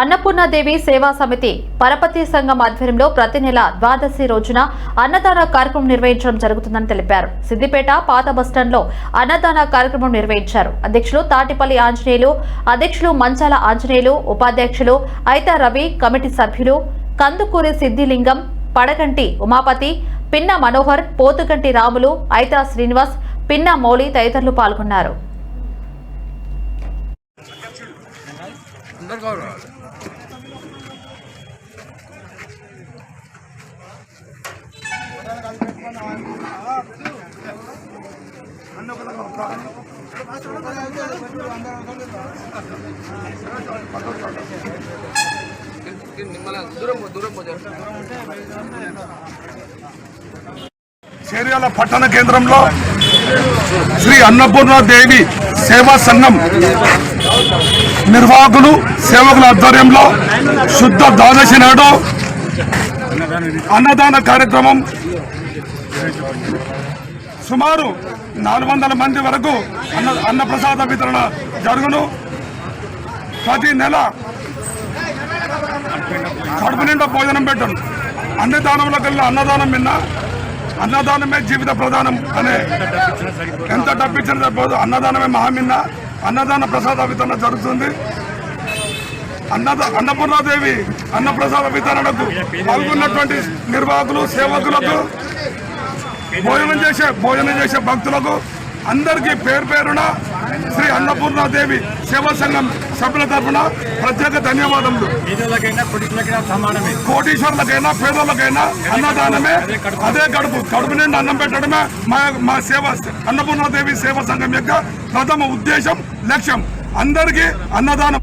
అన్నపూర్ణాదేవి సేవా సమితి పరపతి సంఘం ఆధ్వర్యంలో ప్రతి నెల ద్వాదశి రోజున అన్నదాన కార్యక్రమం నిర్వహించడం జరుగుతుందని తెలిపారు. సిద్దిపేట పాత బస్టాండ్లో అన్నదాన కార్యక్రమం నిర్వహించారు. అధ్యక్షులు తాటిపల్లి ఆంజనేయులు అధ్యక్షులు మంచాల ఆంజనేయులు ఉపాధ్యక్షులు ఐతా రవి కమిటీ సభ్యులు కందుకూరి సిద్దిలింగం పడగంటి ఉమాపతి పిన్న మనోహర్ పోతుగంటి రాములు ఐతా శ్రీనివాస్ పిన్న మౌలి తదితరులు పాల్గొన్నారు. అందరు గౌరవ చేర్యాల పట్టణ కేంద్రంలో శ్రీ అన్నపూర్ణ దేవి సేవా సంఘం నిర్వాహకులు సేవకుల ఆధ్వర్యంలో శుద్ధ ద్వాదశి నాడు అన్నదాన కార్యక్రమం సుమారు నాలుగు వందల మంది వరకు అన్న అన్నప్రసాద వితరణ జరుగును. ప్రతి నెల కడుపు నిండా భోజనం పెట్టను. అన్నదానంలో కల్లా అన్నదానం విన్నా అన్నదానమే జీవిత ప్రధానం అనే ఎంత డబ్బిచ్చిన సరిపోదు. అన్నదానమే మహామిన్నా అన్నదాన ప్రసాద వితరణ జరుగుతుంది. అన్నద అన్నపూర్ణాదేవి అన్నప్రసాద వితరణకు పాల్గొన్నటువంటి నిర్వాహకులు సేవకులకు భోజనం చేసే భోజనం చేసే భక్తులకు అందరికీ పేరు పేరున శ్రీ అన్నపూర్ణాదేవి సేవా సంఘం సభ్యుల తరఫున ప్రత్యేక ధన్యవాదములు. కోటీశ్వర్లకైనా పేదలకైనా అన్నదానమే అదే కడుపు. కడుపు నిండా అన్నం పెట్టడమే మా మా సేవ అన్నపూర్ణాదేవి సేవా సంఘం యొక్క ప్రథమ ఉద్దేశం లక్ష్యం. అందరికీ అన్నదానం.